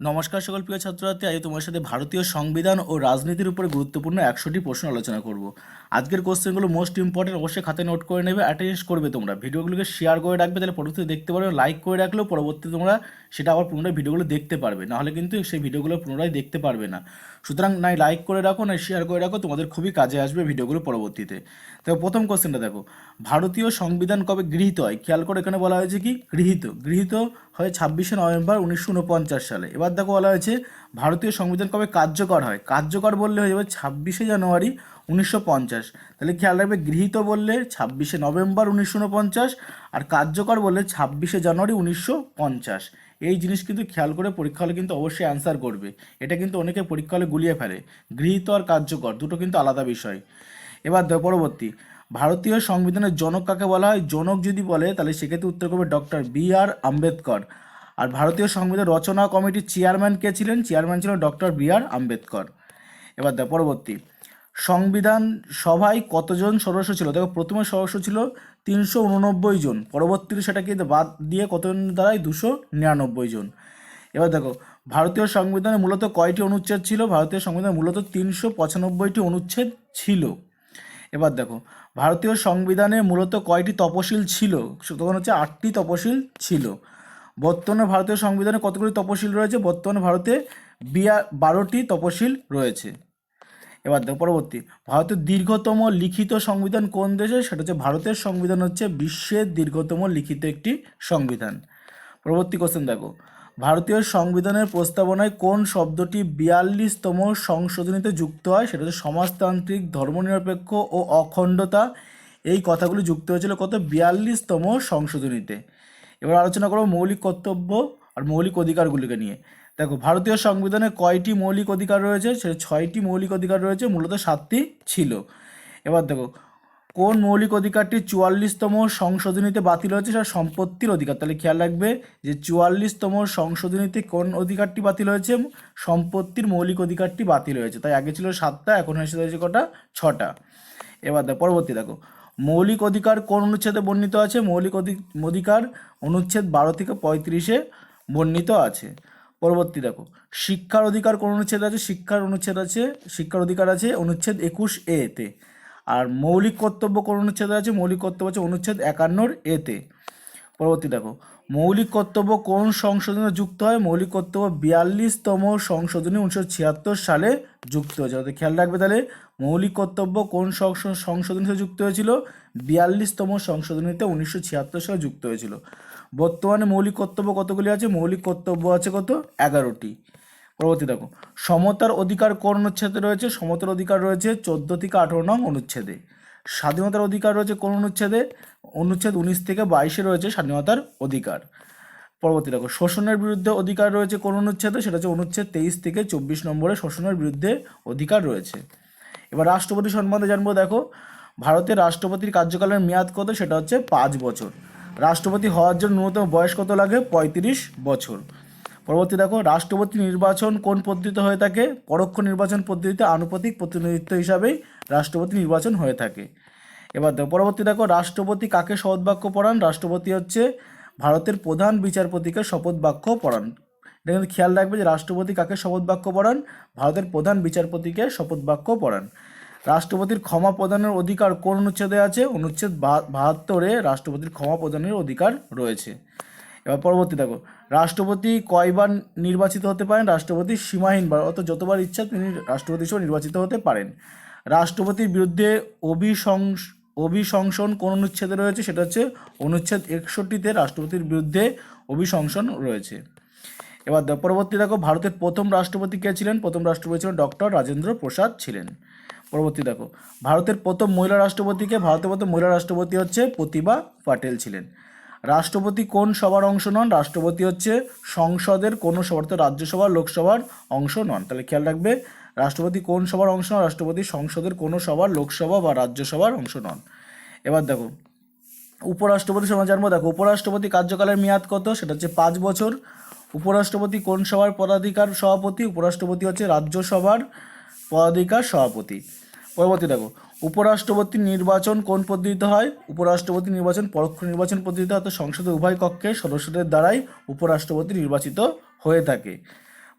নমস্কার সকল প্রিয় ছাত্রছাত্রী আজ তোমার সাথে ভারতীয় সংবিধান ও রাজনীতির উপরে গুরুত্বপূর্ণ একশোটি প্রশ্ন আলোচনা করব। আজকের কোশ্চেনগুলো মোস্ট ইম্পর্টেন্ট অবশ্যই খাতে নোট করে নেবে অ্যাটেন্ড করবে তোমরা। ভিডিওগুলোকে শেয়ার করে রাখবে, তাহলে পরবর্তীতে দেখতে পারবে লাইক করে রাখলেও পরবর্তীতে তোমরা সেটা আবার পুনরায় ভিডিওগুলো দেখতে পারবে। নাহলে কিন্তু সেই ভিডিওগুলো পুনরায় দেখতে পারবে না। সুতরাং নাই লাইক করে রাখো নাই শেয়ার করে রাখো, তোমাদের খুবই কাজে আসবে ভিডিওগুলো পরবর্তীতে। তো প্রথম কোশ্চেনটা দেখো। ভারতীয় সংবিধান কবে গৃহীত হয়? খেয়াল করে এখানে বলা হয়েছে কি? গৃহীত। গৃহীত হয় ছাব্বিশে নভেম্বর উনিশশো উনপঞ্চাশ সালে। এবার দেখো বলা হয়েছে, ভারতীয় সংবিধান কবে কার্যকর হয়? কার্যকর বললে হয়ে যাবে ছাব্বিশে জানুয়ারি উনিশশো পঞ্চাশ। তাহলে খেয়াল রাখবে, গৃহীত বললে ছাব্বিশে নভেম্বর উনিশশো উনপঞ্চাশ আর কার্যকর বললে ছাব্বিশে জানুয়ারি উনিশশো পঞ্চাশ। এই জিনিস কিন্তু খেয়াল করে পরীক্ষা হলে কিন্তু অবশ্যই অ্যান্সার করবে। এটা কিন্তু অনেকে পরীক্ষা হলে গুলিয়ে ফেলে। গৃহীত আর কার্যকর, দুটো কিন্তু আলাদা বিষয়। এবার পরবর্তী ভারতীয় সংবিধানের জনক কাকে বলা হয়? জনক যদি বলে, তাহলে সেক্ষেত্রে উত্তর করবে ডক্টর বি আর আম্বেদকর। আর ভারতীয় সংবিধান রচনা কমিটির চেয়ারম্যান কে ছিলেন? চেয়ারম্যান ছিলেন ডক্টর বি আর আম্বেদকর। এবার দেখো পরবর্তী। সংবিধান সভায় কতজন সদস্য ছিল? দেখো প্রথমে সদস্য ছিল তিনশো উননব্বই জন। পরবর্তীতে সেটাকে বাদ দিয়ে কতজন দাঁড়ায়? দুশো নিরানব্বই জন। এবার দেখো, ভারতীয় সংবিধানে মূলত কয়টি অনুচ্ছেদ ছিল? ভারতীয় সংবিধানে মূলত তিনশো পঁচানব্বইটি অনুচ্ছেদ ছিল। এবার দেখো, ভারতীয় সংবিধানে মূলত কয়টি তপশিল ছিল? তখন হচ্ছে আটটি তপশিল ছিল। বর্তমানে ভারতীয় সংবিধানে কতগুলি তপশিল রয়েছে? বর্তমানে ভারতে বিয়া বারোটি তপশিল রয়েছে। এবার দেখো, পরবর্তী। ভারতের দীর্ঘতম লিখিত সংবিধান কোন দেশে? সেটা হচ্ছে ভারতের সংবিধান হচ্ছে বিশ্বের দীর্ঘতম লিখিত একটি সংবিধান। পরবর্তী কোশ্চেন দেখো। ভারতীয় সংবিধানের প্রস্তাবনায় কোন শব্দটি বিয়াল্লিশতম সংশোধনীতে যুক্ত হয়, সেটা হচ্ছে সমাজতান্ত্রিক, ধর্মনিরপেক্ষ ও অখণ্ডতা। এই কথাগুলি যুক্ত হয়েছিল কত? বিয়াল্লিশতম সংশোধনীতে। এবার আলোচনা করব মৌলিক কর্তব্য আর মৌলিক অধিকারগুলিকে নিয়ে। দেখো, ভারতীয় সংবিধানে কয়টি মৌলিক অধিকার রয়েছে? সেটা ছয়টি মৌলিক অধিকার রয়েছে, মূলত সাতটি ছিল। এবার দেখো কোন মৌলিক অধিকারটি চুয়াল্লিশতম সংশোধনীতে বাতিল হয়েছে সেটা সম্পত্তির অধিকার। তাহলে খেয়াল রাখবে যে চুয়াল্লিশতম সংশোধনীতে কোন অধিকারটি বাতিল হয়েছে? সম্পত্তির মৌলিক অধিকারটি বাতিল হয়েছে। তাই আগে ছিল সাতটা, এখন এসে হয়েছে কটা? ছটা। এবার দেখো, পরবর্তী দেখো। মৌলিক অধিকার কোন অনুচ্ছেদে বর্ণিত আছে? মৌলিক অধি- অধিকার অনুচ্ছেদ বারো থেকে পঁয়ত্রিশে বর্ণিত আছে। পরবর্তী দেখো। শিক্ষার অধিকার কোন অনুচ্ছেদ আছে? শিক্ষার অনুচ্ছেদ আছে, শিক্ষার অধিকার আছে অনুচ্ছেদ একুশ এ তে। আর মৌলিক কর্তব্য কোন অনুচ্ছেদ আছে? মৌলিক কর্তব্য আছে অনুচ্ছেদ একান্নর এতে। পরবর্তী দেখো, মৌলিক কর্তব্য কোন সংশোধনে যুক্ত হয়? মৌলিক কর্তব্য বিয়াল্লিশতম সংশোধনী উনিশশো ছিয়াত্তর সালে যুক্ত হয়েছে অর্থাৎ খেয়াল রাখবে তাহলে, মৌলিক কর্তব্য কোন সংশ- সংশোধনীতে যুক্ত হয়েছিল? বিয়াল্লিশতম সংশোধনীতে উনিশশো ছিয়াত্তর সালে যুক্ত হয়েছিল। বর্তমানে মৌলিক কর্তব্য কতগুলি আছে? মৌলিক কর্তব্য আছে কত? এগারোটি। পরবর্তী দেখো, সমতার অধিকার কোন অনুচ্ছেদে রয়েছে? সমতার অধিকার রয়েছে চোদ্দ থেকে আঠেরো নং অনুচ্ছেদে। স্বাধীনতার অধিকার রয়েছে কোন অনুচ্ছেদে? অনুচ্ছেদ উনিশ থেকে বাইশে রয়েছে স্বাধীনতার অধিকার। পরবর্তী দেখো, শোষণের বিরুদ্ধে অধিকার রয়েছে কোন অনুচ্ছেদে? সেটা হচ্ছে অনুচ্ছেদ তেইশ থেকে চব্বিশ নম্বরে শোষণের বিরুদ্ধে অধিকার রয়েছে। এবার রাষ্ট্রপতি সম্বন্ধে জানব দেখো, ভারতের রাষ্ট্রপতির কার্যকালের মেয়াদ কত? সেটা হচ্ছে পাঁচ বছর। রাষ্ট্রপতি হওয়ার জন্য ন্যূনতম বয়স কত লাগে? পঁয়ত্রিশ বছর। পরবর্তী দেখো, রাষ্ট্রপতি নির্বাচন কোন পদ্ধতিতে হয়ে থাকে? পরোক্ষ নির্বাচন পদ্ধতিতে আনুপাতিক প্রতিনিধিত্ব হিসাবেই রাষ্ট্রপতি নির্বাচন হয়ে থাকে। এবার দেখো, পরবর্তী দেখো, রাষ্ট্রপতি কাকে শপথ বাক্য পড়ান? রাষ্ট্রপতি হচ্ছে ভারতের প্রধান বিচারপতিকে শপথ বাক্য পড়ান। এটা কিন্তু খেয়াল রাখবে যে রাষ্ট্রপতি কাকে শপথ বাক্য পড়ান? ভারতের প্রধান বিচারপতিকে শপথ বাক্য পড়ান। রাষ্ট্রপতির ক্ষমা প্রদানের অধিকার কোন অনুচ্ছেদে আছে? অনুচ্ছেদ বাহাত্তরে রাষ্ট্রপতির ক্ষমা প্রদানের অধিকার রয়েছে। এবার পরবর্তী দেখো, রাষ্ট্রপতি কয়বার নির্বাচিত হতে পারেন? রাষ্ট্রপতি সীমাহীনবার অর্থাৎ যতবার ইচ্ছা তিনি রাষ্ট্রপতি হিসেবে নির্বাচিত হতে পারেন। রাষ্ট্রপতির বিরুদ্ধে অভিশংস অভিশংসন কোন অনুচ্ছেদে রয়েছে? সেটা হচ্ছে অনুচ্ছেদ একষট্টিতে রাষ্ট্রপতির বিরুদ্ধে অভিশংসন রয়েছে। এবার পরবর্তী দেখো, ভারতের প্রথম রাষ্ট্রপতি কে ছিলেন? প্রথম রাষ্ট্রপতি ছিলেন ডক্টর রাজেন্দ্র প্রসাদ ছিলেন। পরবর্তী দেখো, ভারতের প্রথম মহিলা রাষ্ট্রপতিকে ভারতের প্রথম মহিলা রাষ্ট্রপতি হচ্ছে প্রতিভা পাটেল ছিলেন। রাষ্ট্রপতি কোন সভার অংশ নন? রাষ্ট্রপতি হচ্ছে সংসদের কোনো সভা অর্থাৎ রাজ্যসভা লোকসভার অংশ নন। তাহলে খেয়াল রাখবে, রাষ্ট্রপতি কোন সভার অংশ নন, রাষ্ট্রপতি সংসদের কোনো সভার, লোকসভা বা রাজ্যসভার অংশ নন। এবার দেখো, উপরাষ্ট্রপতি সভা জানব দেখো, উপরাষ্ট্রপতি কার্যকালের মেয়াদ কত? সেটা হচ্ছে পাঁচ বছর। উপরাষ্ট্রপতি কোন সভার পদাধিকার সভাপতি? উপরাষ্ট্রপতি হচ্ছে রাজ্যসভার পদাধিকার সভাপতি। পরবর্তী দেখো, উপরাষ্ট্রপতি নির্বাচন কোন পদ্ধতিতে হয়? উপরাষ্ট্রপতি নির্বাচন, পরোক্ষ নির্বাচন পদ্ধতিতে অর্থাৎ সংসদের উভয় কক্ষের সদস্যদের দ্বারাই উপরাষ্ট্রপতি নির্বাচিত হয়ে থাকে।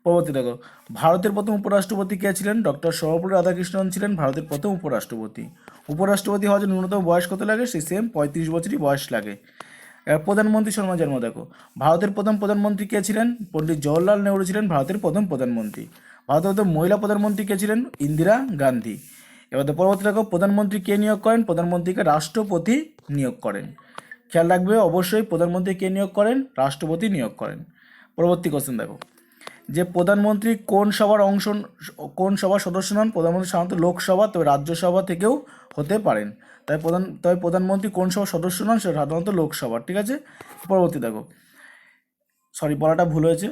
পরবর্তী দেখো, ভারতের প্রথম উপরাষ্ট্রপতি কে ছিলেন? ডক্টর সর্বপল্লী রাধাকৃষ্ণন ছিলেন ভারতের প্রথম উপরাষ্ট্রপতি। উপরাষ্ট্রপতি হওয়ার জন্য ন্যূনতম বয়স কত লাগে? সেই সেম পঁয়ত্রিশ বছরই বয়স লাগে। প্রধানমন্ত্রী সম্মান জন্ম দেখো, ভারতের প্রথম প্রধানমন্ত্রী কে ছিলেন? পণ্ডিত জওহরলাল নেহরু ছিলেন ভারতের প্রথম প্রধানমন্ত্রী। ভারতের প্রথম মহিলা প্রধানমন্ত্রী কে ছিলেন? ইন্দিরা গান্ধী। এবার পরবর্তী দেখো, প্রধানমন্ত্রী কে নিয়োগ করেন? প্রধানমন্ত্রীকে রাষ্ট্রপতি নিয়োগ করেন। খেয়াল রাখবে, অবশ্যই প্রধানমন্ত্রী কে নিয়োগ করেন? রাষ্ট্রপতি নিয়োগ করেন। পরবর্তী কোশ্চেন দেখো। যে প্রধানমন্ত্রী কোন সভার অংশ, কোন সভার সদস্য নন? প্রধানমন্ত্রী সাধারণত লোকসভা, তবে রাজ্যসভা থেকেও হতে পারেন। তাই প্রধান, তবে প্রধানমন্ত্রী কোন সভার সদস্য নন? সেটা সাধারণত লোকসভা, ঠিক আছে? পরবর্তী দেখো। সরি বলাটা ভুল হয়েছে।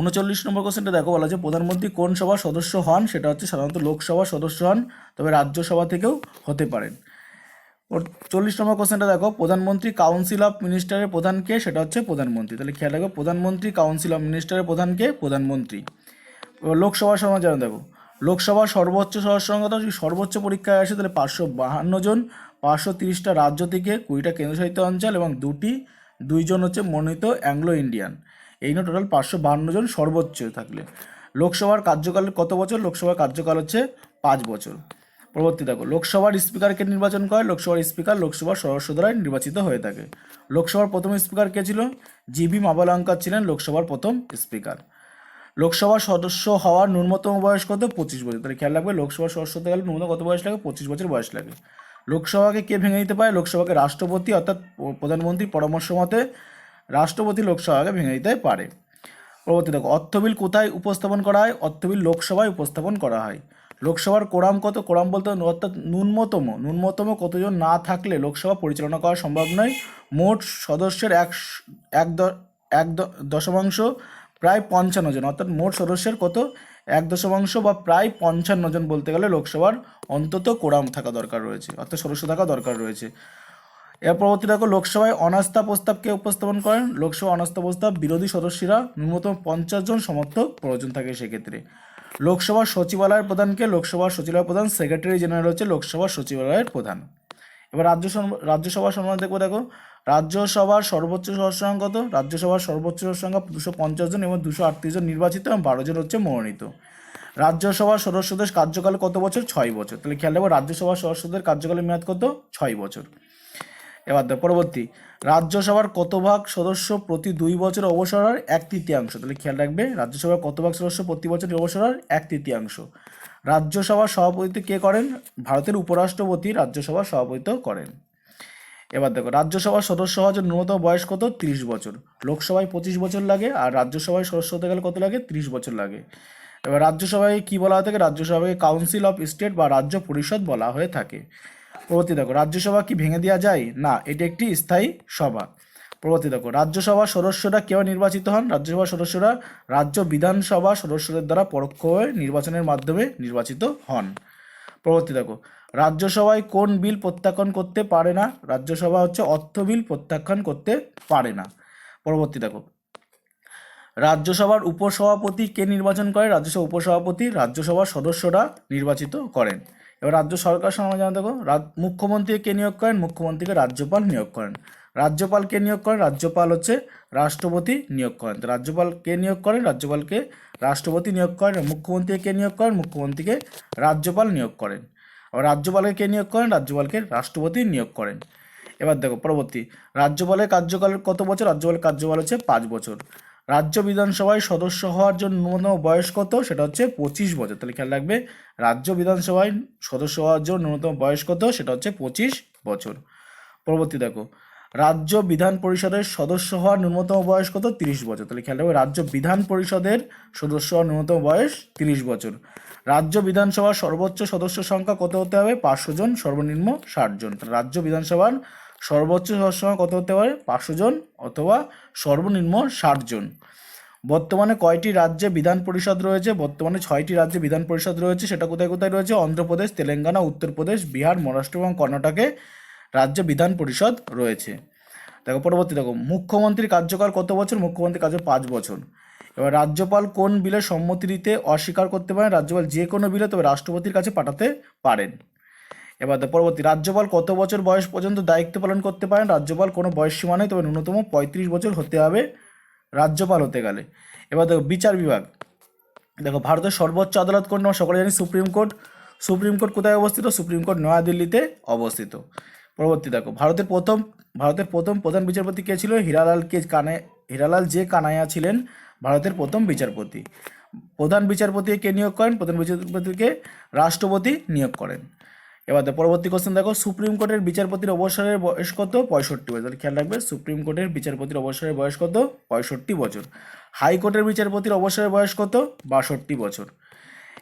উনচল্লিশ নম্বর কোশ্চেনটা দেখো, বলা আছে, প্রধানমন্ত্রী কোন সভার সদস্য হন? সেটা হচ্ছে সাধারণত লোকসভার সদস্য হন, তবে রাজ্যসভা থেকেও হতে পারেন। চল্লিশ নম্বর কোশ্চেনটা দেখো, প্রধানমন্ত্রী কাউন্সিল অফ মিনিস্টারের প্রধানকে সেটা হচ্ছে প্রধানমন্ত্রী। তাহলে খেয়াল রাখো প্রধানমন্ত্রী কাউন্সিল অফ মিনিস্টারের প্রধানকে প্রধানমন্ত্রী। এবার লোকসভার সময় জানা দেখো লোকসভার সর্বোচ্চ সদস্য সংখ্যা যদি সর্বোচ্চ পরীক্ষায় আসে, তাহলে পাঁচশো বাহান্ন জন, পাঁচশো তিরিশটা রাজ্য থেকে কুড়িটা কেন্দ্রশাসিত অঞ্চল এবং দুটি, দুইজন হচ্ছে মনোনীত অ্যাংলো ইন্ডিয়ান এই নিয়ে টোটাল পাঁচশো বাহান্ন জন সর্বোচ্চ থাকলে। লোকসভার কার্যকাল কত বছর? লোকসভার কার্যকাল হচ্ছে পাঁচ বছর। পরবর্তী দেখো, লোকসভার স্পিকারকে নির্বাচন করে? লোকসভার স্পিকার লোকসভার সদস্য দ্বারা নির্বাচিত হয়ে থাকে। লোকসভার প্রথম স্পিকার কে ছিল? জি জিবি মাবালঙ্কার ছিলেন লোকসভার প্রথম স্পিকার লোকসভার সদস্য হওয়ার ন্যূনতম বয়স কত? পঁচিশ বছর। তাহলে খেয়াল রাখবে, লোকসভার সদস্য হতে গেলে ন্যূনতম কত বয়স লাগে? পঁচিশ বছর বয়স লাগে। লোকসভাকে কে ভেঙে দিতে পারে? লোকসভাকে রাষ্ট্রপতি অর্থাৎ প্রধানমন্ত্রীর পরামর্শ মতে রাষ্ট্রপতি লোকসভাকে ভেঙে দিতে পারে। পরবর্তী দেখো, অর্থবিল কোথায় উপস্থাপন করা হয়? অর্থবিল লোকসভায় উপস্থাপন করা হয়। লোকসভার কোরাম কত? কোরাম বলতে অর্থাৎ ন্যূনতম। ন্যূনতম কতজন না থাকলে লোকসভা পরিচালনা করা সম্ভব নয়। মোট সদস্যের এক এক এক দশমাংশ, প্রায় পঞ্চান্ন জন। অর্থাৎ মোট সদস্যের কত? এক দশমাংশ বা প্রায় পঞ্চান্ন জন বলতে গেলে লোকসভার অন্তত কোরাম থাকা দরকার রয়েছে। অর্থাৎ সদস্য থাকা দরকার রয়েছে। এর পরবর্তী দেখো, লোকসভায় অনাস্থা প্রস্তাবকে উপস্থাপন করেন? লোকসভা অনাস্থা প্রস্তাব বিরোধী সদস্যরা ন্যূনতম পঞ্চাশ জন সমর্থক প্রয়োজন থাকে সেক্ষেত্রে। লোকসভার সচিবালয়ের প্রধানকে লোকসভার সচিবালয় প্রধান, সেক্রেটারি জেনারেল হচ্ছে লোকসভা সচিবালয়ের প্রধান। এবার রাজ্য রাজ্যসভার সম্মান দেখব, দেখো, রাজ্যসভার সর্বোচ্চ সদস্য সংখ্যা কত? রাজ্যসভার সর্বোচ্চ সদস্য সংখ্যা দুশো পঞ্চাশ জন এবং দুশো আটত্রিশ জন নির্বাচিত এবং বারো জন হচ্ছে মনোনীত। রাজ্যসভার সদস্যদের কার্যকাল কত বছর? ছয় বছর। তাহলে খেয়াল রাখব, রাজ্যসভার সদস্যদের কার্যকালের মেয়াদ কত? ছয় বছর। এবার দেখো পরবর্তী। রাজ্যসভার কত ভাগ সদস্য প্রতি দুই বছর অবসর হয় এক তৃতীয়াংশ? তাহলে খেয়াল রাখবে, রাজ্যসভার কত ভাগ সদস্য প্রতি বছর অবসর হয় এক তৃতীয়াংশ? রাজ্যসভার সভাপতিত্ব কে করেন? ভারতের উপরাষ্ট্রপতি রাজ্যসভার সভাপতিত্ব করেন। এবার দেখো রাজ্যসভার সদস্য হওয়ার জন্য ন্যূনতম বয়স কত? তিরিশ বছর। লোকসভায় পঁচিশ বছর লাগে, আর রাজ্যসভায় সদস্য হতে গেলে কত লাগে? তিরিশ বছর লাগে। এবার রাজ্যসভায় কি বলা হয়ে থাকে? রাজ্যসভাকে কাউন্সিল অফ স্টেট বা রাজ্য পরিষদ বলা হয়ে থাকে। পরবর্তী দেখো, রাজ্যসভা কি ভেঙে দেওয়া যায়? না, এটি একটি স্থায়ী সভা। পরবর্তী দেখো রাজ্যসভার সদস্যরা কেউ নির্বাচিত হন? রাজ্যসভার সদস্যরা রাজ্য বিধানসভা সদস্যদের দ্বারা পরোক্ষ নির্বাচনের মাধ্যমে নির্বাচিত হন। পরবর্তী দেখো, রাজ্যসভায় কোন বিল প্রত্যাখ্যান করতে পারে না? রাজ্যসভা হচ্ছে অর্থ বিল প্রত্যাখ্যান করতে পারে না। পরবর্তী দেখো, রাজ্যসভার উপসভাপতি কে নির্বাচন করে? রাজ্যসভা উপসভাপতি, রাজ্যসভার সদস্যরা নির্বাচিত করেন। এবার রাজ্য সরকার সময় জানা দেখো মুখ্যমন্ত্রী কে নিয়োগ করেন? মুখ্যমন্ত্রীকে রাজ্যপাল নিয়োগ করেন। রাজ্যপাল কে নিয়োগ করেন? রাজ্যপাল হচ্ছে রাষ্ট্রপতি নিয়োগ করেন। রাজ্যপাল কে নিয়োগ করেন? রাজ্যপালকে রাষ্ট্রপতি নিয়োগ করেন? মুখ্যমন্ত্রীকে কে নিয়োগ করেন? মুখ্যমন্ত্রীকে রাজ্যপাল নিয়োগ করেন। আর রাজ্যপালকে কে নিয়োগ করেন? রাজ্যপালকে রাষ্ট্রপতি নিয়োগ করেন। এবার দেখো, পরবর্তী, রাজ্যপালের কার্যকাল কত বছর? রাজ্যপালের কার্যকাল হচ্ছে পাঁচ বছর। রাজ্য বিধানসভায় সদস্য হওয়ার জন্য ন্যূনতম বয়স কত? সেটা হচ্ছে পঁচিশ বছর। তাহলে খেয়াল রাখবে, রাজ্য বিধানসভায় সদস্য হওয়ার জন্য ন্যূনতম বয়স কত? সেটা হচ্ছে পঁচিশ বছর। পরবর্তী দেখো, রাজ্য বিধান পরিষদের সদস্য হওয়ার ন্যূনতম বয়স কত? তিরিশ বছর। তাহলে খেয়াল রাখবে, রাজ্য বিধান পরিষদের সদস্য হওয়ার ন্যূনতম বয়স তিরিশ বছর। রাজ্য বিধানসভার সর্বোচ্চ সদস্য সংখ্যা কত হতে হবে? পাঁচশো জন, সর্বনিম্ন ষাট জন। রাজ্য বিধানসভার সর্বোচ্চ সদস্য কত হতে পারে? পাঁচশো জন অথবা সর্বনিম্ন ষাট জন। বর্তমানে কয়টি রাজ্যে বিধান পরিষদ রয়েছে? বর্তমানে ছয়টি রাজ্যে বিধান পরিষদ রয়েছে। সেটা কোথায় কোথায় রয়েছে? অন্ধ্রপ্রদেশ, তেলেঙ্গানা, উত্তরপ্রদেশ, বিহার, মহারাষ্ট্র এবং কর্ণাটকে রাজ্য বিধান পরিষদ রয়েছে। দেখো, পরবর্তী দেখো মুখ্যমন্ত্রীর কার্যকাল কত বছর? মুখ্যমন্ত্রীর কার্য পাঁচ বছর। এবার রাজ্যপাল কোন বিলে সম্মতি দিতে অস্বীকার করতে পারেন? রাজ্যপাল যে কোনো বিলে তবে রাষ্ট্রপতির কাছে পাঠাতে পারেন। এবার পরবর্তী, রাজ্যপাল কত বছর বয়স পর্যন্ত দায়িত্ব পালন করতে পারেন? রাজ্যপাল কোনো বয়স সীমা নেই, তবে ন্যূনতম পঁয়ত্রিশ বছর হতে হবে, রাজ্যপাল হতে গেলে। এবার দেখো, বিচার বিভাগ। দেখো, ভারতের সর্বোচ্চ আদালত কোন আমরা সকলে জানি? Supreme court. সুপ্রিম কোর্ট কোথায় অবস্থিত? সুপ্রিম কোর্ট নয়াদিল্লিতে অবস্থিত। পরবর্তী, দেখো, ভারতের প্রথম ভারতের প্রথম প্রধান বিচারপতি কে ছিল? হীরালাল কে কানে, হীরালাল যে কানাইয়া ছিলেন ভারতের প্রথম বিচারপতি। প্রধান বিচারপতি কে নিয়োগ করেন? প্রধান বিচারপতিকে রাষ্ট্রপতি নিয়োগ করেন। এবার পরবর্তী কোশ্চেন দেখো, সুপ্রিম কোর্টের বিচারপতির অবসরের বয়স কত? পঁয়ষট্টি বছর। খেয়াল রাখবে, সুপ্রিম কোর্টের বিচারপতির অবসরের বয়স কত? পঁয়ষট্টি বছর। হাইকোর্টের বিচারপতির অবসরের বয়স কত? বাষট্টি বছর।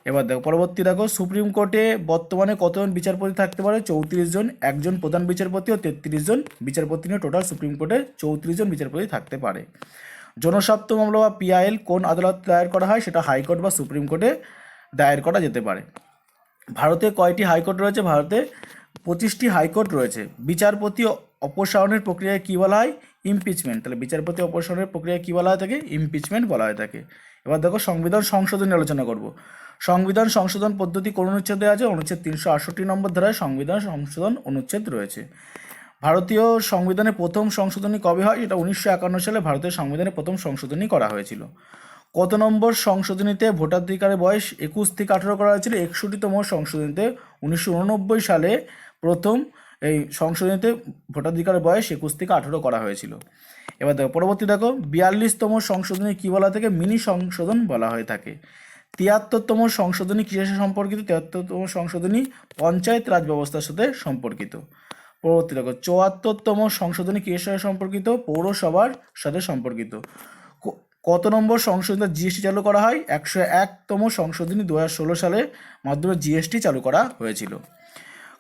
এবার দেখো, পরবর্তী দেখো, সুপ্রিম কোর্টে বর্তমানে কতজন বিচারপতি থাকতে পারে? চৌত্রিশ জন, একজন প্রধান বিচারপতি ও তেত্রিশ জন বিচারপতি নিয়ে টোটাল সুপ্রিম কোর্টে চৌত্রিশ জন বিচারপতি থাকতে পারে। জনস্বার্থ মামলা বা পিআইএল কোন আদালত দায়ের করা হয়? সেটা হাইকোর্ট বা সুপ্রিম কোর্টে দায়ের করা যেতে পারে। ভারতে কয়টি হাইকোর্ট রয়েছে? ভারতে পঁচিশটি হাইকোর্ট রয়েছে। বিচারপতি অপসারণের প্রক্রিয়ায় কী বলা হয়? ইমপিচমেন্ট। তাহলে বিচারপতি অপসারণের প্রক্রিয়া কী বলা হয় থাকে ইমপিচমেন্ট বলা হয় থাকে এবার দেখো, সংবিধান সংশোধন আলোচনা করব। সংবিধান সংশোধন পদ্ধতি কোন অনুচ্ছেদে আছে? অনুচ্ছেদ তিনশো আটষট্টি নম্বর ধারায় সংবিধান সংশোধন অনুচ্ছেদ রয়েছে। ভারতীয় সংবিধানের প্রথম সংশোধনী কবে হয়? এটা উনিশশো একান্ন সালে ভারতের সংবিধানের প্রথম সংশোধনী করা হয়েছিল। কত নম্বর সংশোধনীতে ভোটাধিকারের বয়স একুশ থেকে আঠেরো করা হয়েছিল? একষট্টিতম সংশোধনীতে উনিশশো উননব্বই সালে প্রথম এই সংশোধনীতে ভোটাধিকারের বয়স একুশ থেকে আঠেরো করা হয়েছিল। এবার দেখো, পরবর্তী দেখো, বিয়াল্লিশতম সংশোধনী কী বলা থাকে? মিনি সংশোধন বলা হয়ে থাকে। তিয়াত্তরতম সংশোধনী কিসের সম্পর্কিত? তিয়াত্তরতম সংশোধনী পঞ্চায়েত রাজ ব্যবস্থার সাথে সম্পর্কিত। পরবর্তী দেখো, চুয়াত্তরতম সংশোধনী কিসের সম্পর্কিত? পৌরসভার সাথে সম্পর্কিত। কত নম্বর সংশোধনী জিএসটি চালু করা হয়? একশো একতম সংশোধনী দু হাজার ষোলো সালে মাধ্যমে জিএসটি চালু করা হয়েছিল।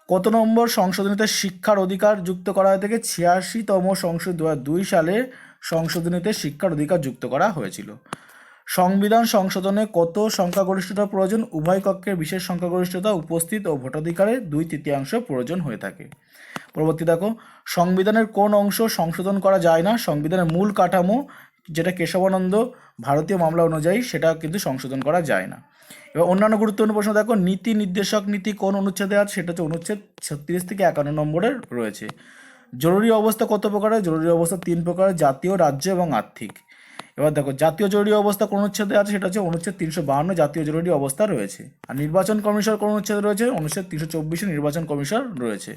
কত নম্বর সংশোধনীতে শিক্ষার অধিকার যুক্ত করা হয়ে থেকে ছিয়াশিতম সংশোধন দু দুই সালে সংশোধনীতে শিক্ষার অধিকার যুক্ত করা হয়েছিল। সংবিধান সংশোধনে কত সংখ্যাগরিষ্ঠতা প্রয়োজন? উভয় কক্ষের বিশেষ সংখ্যাগরিষ্ঠতা, উপস্থিত ও ভোটাধিকারের দুই তৃতীয়াংশ প্রয়োজন হয়ে থাকে। পরবর্তী দেখো, সংবিধানের কোন অংশ সংশোধন করা যায় না? সংবিধানের মূল কাঠামো যেটা কেশবানন্দ ভারতীয় মামলা অনুযায়ী সেটা কিন্তু সংশোধন করা যায় না। এবার অন্যান্য গুরুত্বপূর্ণ প্রশ্ন, দেখো, নীতি নির্দেশক নীতি কোন অনুচ্ছেদে আছে? সেটা হচ্ছে অনুচ্ছেদ ছত্রিশ থেকে একান্ন নম্বরের রয়েছে। জরুরি অবস্থা কত প্রকারের? জরুরি অবস্থা তিন প্রকারের জাতীয়, রাজ্য এবং আর্থিক। এবার দেখো, জাতীয় জরুরি অবস্থা কোন অনুচ্ছেদে আছে? সেটা হচ্ছে অনুচ্ছেদ তিনশো বাহান্ন, জাতীয় জরুরি অবস্থা রয়েছে। আর নির্বাচন কমিশন কোন অনুচ্ছেদে রয়েছে? অনুচ্ছেদ তিনশো চব্বিশে নির্বাচন কমিশন রয়েছে।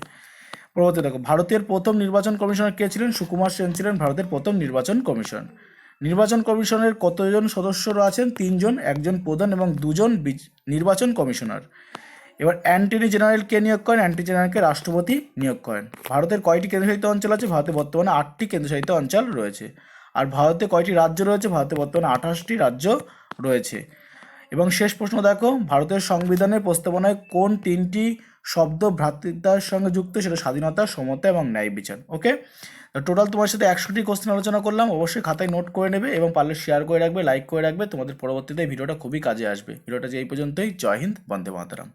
পরবর্তী দেখো, ভারতের প্রথম নির্বাচন কমিশনার কে ছিলেন? সুকুমার সেন ছিলেন ভারতের প্রথম নির্বাচন কমিশন। নির্বাচন কমিশনের কতজন সদস্যরা আছেন তিনজন, একজন প্রধান এবং দুজন বিচ- নির্বাচন কমিশনার। এবার অ্যান্টনি জেনারেলকে নিয়োগ করেন? অ্যান্টনি জেনারেলকে রাষ্ট্রপতি নিয়োগ করেন। ভারতের কয়টি কেন্দ্রশাসিত অঞ্চল আছে? ভারতে বর্তমানে আটটি কেন্দ্রশাসিত অঞ্চল রয়েছে। আর ভারতে কয়টি রাজ্য রয়েছে? ভারতে বর্তমানে আঠাশটি রাজ্য রয়েছে। এবং শেষ প্রশ্ন দেখো, ভারতের সংবিধানের প্রস্তাবনায় কোন তিনটি শব্দ ভ্রাতৃত্বার সঙ্গে যুক্ত, সেটা স্বাধীনতা, সমতা এবং ন্যায় বিচার ওকে টোটাল তোমার সাথে একশোটি কোশ্চেন আলোচনা করলাম, অবশ্যই খাতায় নোট করে নেবে এবং পারলে শেয়ার করে রাখবে লাইক করে রাখবে, তোমাদের পরবর্তীতে ভিডিওটা খুবই কাজে আসবে। ভিডিওটা যে এই পর্যন্তই, জয় হিন্দ, বন্দে মাতরম।